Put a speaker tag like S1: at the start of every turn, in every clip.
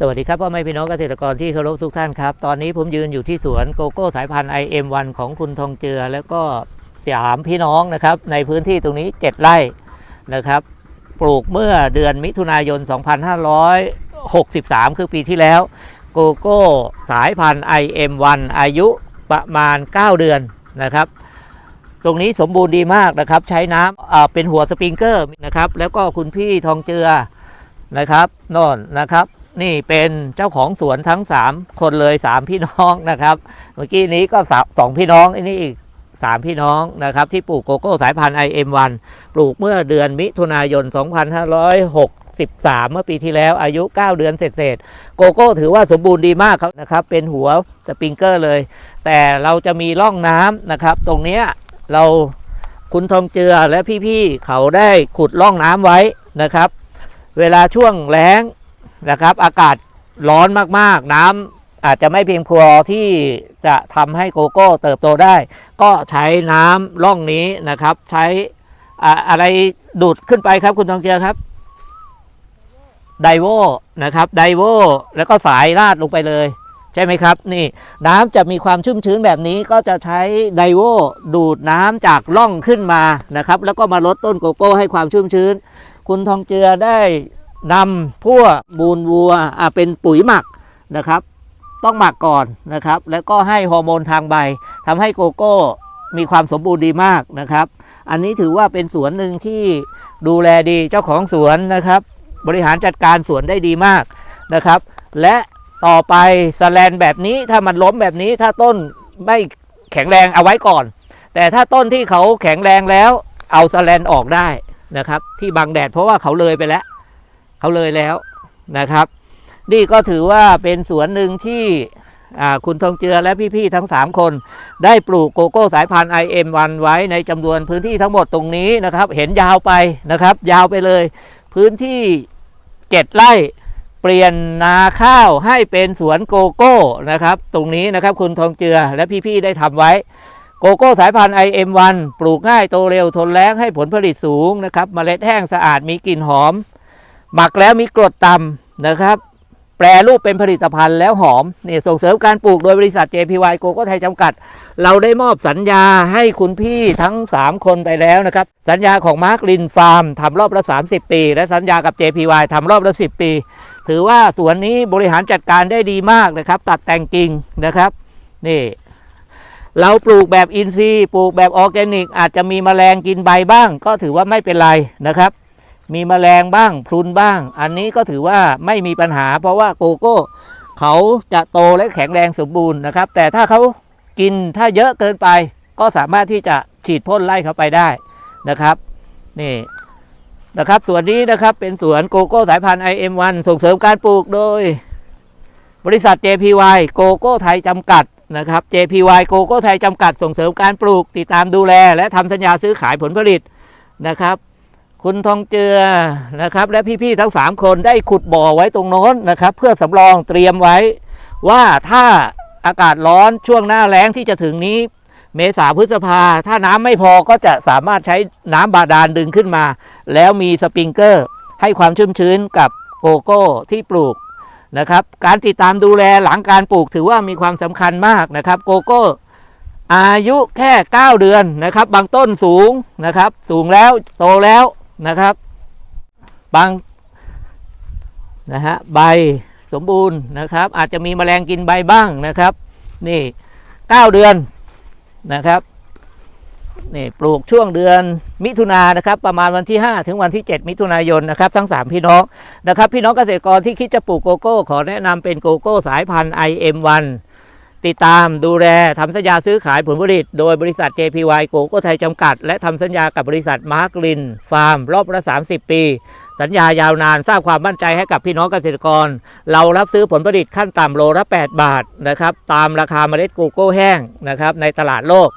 S1: สวัสดีครับพ่อแม่พี่น้องเกษตรกรที่เคารพทุกท่านครับ ตอนนี้ผมยืนอยู่ที่สวนโกโก้สายพันธุ์ IM1 ของคุณทองเจือ แล้วก็สามพี่น้องนะครับ ในพื้นที่ตรงนี้ 7 ไร่นะครับ ปลูกเมื่อเดือนมิถุนายน 2563 คือปีที่แล้ว โกโก้สายพันธุ์ IM1 อายุประมาณ 9 เดือนนะครับ ตรงนี้สมบูรณ์ดีมากนะครับ ใช้น้ำเป็นหัวสปริงเกอร์นะครับ แล้วก็คุณพี่ทองเจือนะครับน่นนะครับ นี่เป็นเจ้าของสวนทั้ง 3 คนเลย 3 พี่น้องนะครับ เมื่อกี้นี้ก็สองพี่น้องอันนี้อีก 3 พี่น้องนะครับ ที่ปลูกโกโก้สายพันธุ์ IM1 ปลูกเมื่อเดือนมิถุนายน 2563เมื่อปีที่แล้วอายุ 9 เดือนเศษโกโก้ถือว่าสมบูรณ์ดีมากครับนะครับ เป็นหัวสปริงเกอร์เลย แต่เราจะมีร่องน้ำนะครับ ตรงนี้เราคุณทองเจือและพี่ๆ เขาได้ขุดร่องน้ำไว้นะครับ เวลาช่วงแล้ง นะครับ อากาศร้อนมากๆ น้ำอาจจะไม่เพียงพอที่จะทำให้โกโก้เติบโตได้ ก็ใช้น้ำร่องนี้นะครับ ใช้อ่าอะไรดูดขึ้นไปครับคุณทองเจือครับไดโวนะครับไดโวแล้วก็สายราดลงไปเลย ใช่ไหมครับ นี่น้ำจะมีความชุ่มชื้นแบบนี้ก็จะใช้ไดโวดูดน้ำจากร่องขึ้นมานะครับ แล้วก็มาลดต้นโกโก้ให้ความชุ่มชื้น คุณทองเจือได้ นำพวกมูลวัวเป็นปุ๋ยหมักนะครับ ต้องหมักก่อนนะครับ แล้วก็ให้ฮอร์โมนทางใบทำให้โกโก้มีความสมบูรณ์ดีมากนะครับ อันนี้ถือว่าเป็นสวนหนึ่งที่ดูแลดีเจ้าของสวนนะครับ บริหารจัดการสวนได้ดีมากนะครับ และต่อไปสแลนแบบนี้ถ้ามันล้มแบบนี้ถ้าต้นไม่แข็งแรงเอาไว้ก่อน แต่ถ้าต้นที่เขาแข็งแรงแล้วเอาสแลนออกได้นะครับ ที่บังแดดเพราะว่าเขาเลยไปแล้ว เขาเลยแล้วนะครับ นี่ก็ถือว่าเป็นสวนหนึ่งที่คุณทองเจือและพี่ ๆ ทั้ง 3 คน ได้ปลูกโกโก้สายพันธุ์ IM1 ไว้ในจำนวนพื้นที่ทั้งหมดตรงนี้นะครับ เห็นยาวไปนะครับ ยาวไปเลย พื้นที่7ไร่เปลี่ยนนาข้าวให้เป็นสวนโกโก้นะครับ ตรงนี้นะครับคุณทองเจือและพี่ ๆ ได้ทำไว้โกโก้สายพันธุ์ IM1 ปลูกง่ายโตเร็วทนแล้งให้ผลผลิตสูงนะครับเมล็ดแห้งสะอาดมีกลิ่นหอม หมักแล้วมีกรดต่ำนะครับ แปรรูปเป็นผลิตภัณฑ์แล้วหอมนี่ส่งเสริมการปลูกโดยบริษัท JPY โกโก้ไทยจำกัด เราได้มอบสัญญาให้คุณพี่ทั้ง 3 คนไปแล้วนะครับ สัญญาของมาร์กลินฟาร์มทำรอบละ 30 ปี และสัญญากับ JPY ทำรอบละ 10 ปี ถือว่าสวนนี้บริหารจัดการได้ดีมากนะครับ ตัดแต่งกิ่งนะครับนี่เราปลูกแบบอินทรีย์ ปลูกแบบออร์แกนิก อาจจะมีแมลงกินใบบ้าง ก็ถือว่าไม่เป็นไรนะครับ มีแมลงบ้างพรุนบ้าง อันนี้ก็ถือว่าไม่มีปัญหา เพราะว่าโกโก้ เขาจะโตและแข็งแรงสมบูรณ์นะครับ แต่ถ้าเขากินถ้าเยอะเกินไป ก็สามารถที่จะฉีดพ่นไล่เขาไปได้นะครับนี่นะครับสวนนี้นะครับเป็นสวนโกโก้สายพันธุ์ IM1 ส่งเสริมการปลูกโดย บริษัท JPY โกโก้ไทยจำกัดนะครับ JPY โกโก้ไทยจำกัดส่งเสริมการปลูกติดตามดูแล และทำสัญญาซื้อขายผลผลิตนะครับ คุณทองเจือนะครับ และพี่ๆทั้ง3คนได้ขุดบ่อไว้ตรงโน้นนะครับ เพื่อสำรองเตรียมไว้ ว่าถ้าอากาศร้อนช่วงหน้าแล้งที่จะถึงนี้ เมษาพฤษภาถ้าน้ำไม่พอก็จะสามารถใช้น้ำบาดาลดึงขึ้นมา แล้วมีสปริงเกอร์ ให้ความชุ่มชื้นกับโกโก้ที่ปลูกนะครับ การติดตามดูแลหลังการปลูกถือว่ามีความสำคัญมากนะครับโกโก้อายุแค่ 9 เดือนนะครับ บางต้นสูงนะครับ สูงแล้วโตแล้ว นะครับ บางนะฮะใบสมบูรณ์นะครับ อาจจะมีแมลงกินใบบ้างนะครับ นี่9เดือนนะครับนี่ปลูกช่วงเดือนมิถุนายนนะครับ ประมาณวันที่ 5 ถึงวันที่ 7 มิถุนายนนะครับ ทั้ง 3 พี่น้องนะครับ พี่น้องเกษตรกรที่คิดจะปลูกโกโก้ ขอแนะนำเป็นโกโก้สายพันธุ์ IM1 ติดตามดูแลทำสัญญาซื้อขายผลผลิต โดยบริษัท JPY โกโก้ไทยจำกัด และทำสัญญากับบริษัทมาร์กลิน ฟาร์ม รอบละ 30 ปี สัญญายาวนานสร้างความมั่นใจให้กับพี่น้องเกษตรกร เรารับซื้อผลผลิตขั้นต่ำโลละ 8 บาทนะครับตามราคาเมล็ดโกโก้แห้งนะครับในตลาดโลก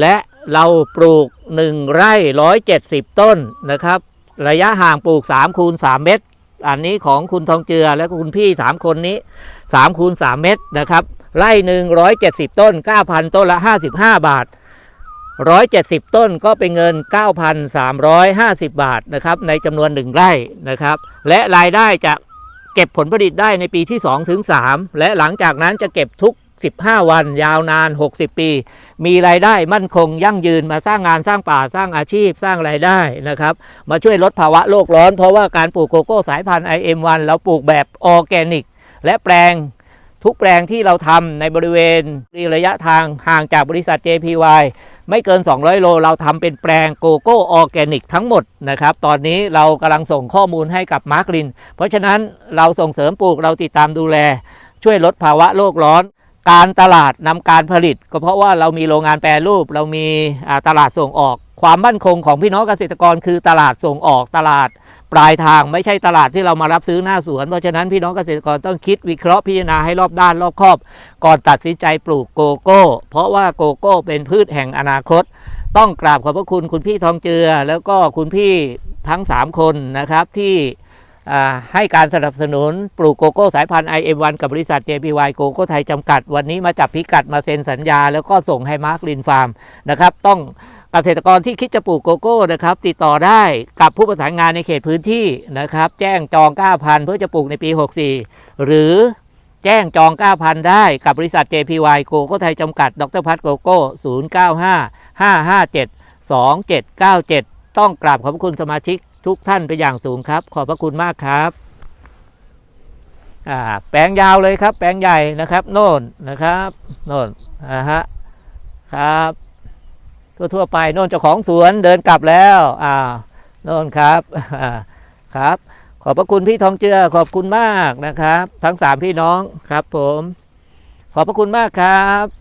S1: และเราปลูก 1 ไร่170 ต้นนะครับระยะห่างปลูก3คูณ3เมตร อันนี้ของคุณทองเจือและคุณพี่ 3 คนนี้3คูณ3เมตรนะครับ ไร่หนึ่ง170ต้น9,000ต้นละ55บห้าบาท170ต้นก็เป็นเงิน9,350บบาทนะครับในจำนวน1ไร่นะครับ และรายได้จะเก็บผลผลิตได้ในปีที่2ถึง3และหลังจากนั้นจะเก็บทุก 15 วันยาวนาน 60 ปี มีรายได้มั่นคงยั่งยืนมาสร้างงานสร้างป่าสร้างอาชีพสร้างรายได้นะครับ มาช่วยลดภาวะโลกร้อน เพราะว่าการปลูกโกโก้สายพันธุ์ IM1 เราปลูกแบบออร์แกนิก และแปลง ทุกแปลงที่เราทำในบริเวณระยะทางห่างจากบริษัท JPY ไม่เกิน 200 โล เราทำเป็นแปลงโกโก้ออร์แกนิกทั้งหมดนะครับ ตอนนี้เรากำลังส่งข้อมูลให้กับมาร์กลิน เพราะฉะนั้นเราส่งเสริมปลูกเราติดตามดูแล ช่วยลดภาวะโลกร้อน การตลาดนำการผลิต ก็เพราะว่าเรามีโรงงานแปรรูป เรามีตลาดส่งออก ความมั่นคงของพี่น้องเกษตรกรคือตลาดส่งออกตลาด ปลายทางไม่ใช่ตลาดที่เรามารับซื้อหน้าสวน เพราะฉะนั้นพี่น้องเกษตรกรต้องคิดวิเคราะห์พิจารณาให้รอบด้านรอบคอบ ก่อนตัดสินใจปลูกโกโก้ เพราะว่าโกโก้เป็นพืชแห่งอนาคต ต้องกราบขอบพระคุณคุณพี่ทองเจือ แล้วก็คุณพี่ทั้ง 3 คนนะครับที่ให้การสนับสนุนปลูกโกโก้สายพันธุ์ IM1 กับบริษัท JPY โกโก้ไทยจำกัด วันนี้มาจับพิกัดมาเซ็นสัญญา แล้วก็ส่งให้มาร์กลินฟาร์มนะครับต้อง เกษตรกรที่คิดจะปลูกโกโก้นะครับ ติดต่อได้กับผู้ประสานงานในเขตพื้นที่นะครับ แจ้งจอง9,000เพื่อจะปลูกในปี 64 หรือแจ้งจอง9,000ได้กับบริษัท JPY โกโก้ไทยจำกัด ดรพัฒน์โกโก้ 095 557 2797 ต้องกราบขอบพระคุณสมาชิกทุกท่านเป็นอย่างสูงครับ ขอบพระคุณมากครับแปลงยาวเลยครับ แปลงใหญ่นะครับ โน่นนะครับ โน่นอ่าฮะครับ ทั่วๆไปโน่นเจ้าของสวนเดินกลับแล้วอ่าโน่นครับครับ ขอบพระคุณพี่ทองเจือขอบคุณมากนะครับ ทั้งสามพี่น้องครับผม ขอบพระคุณมากครับ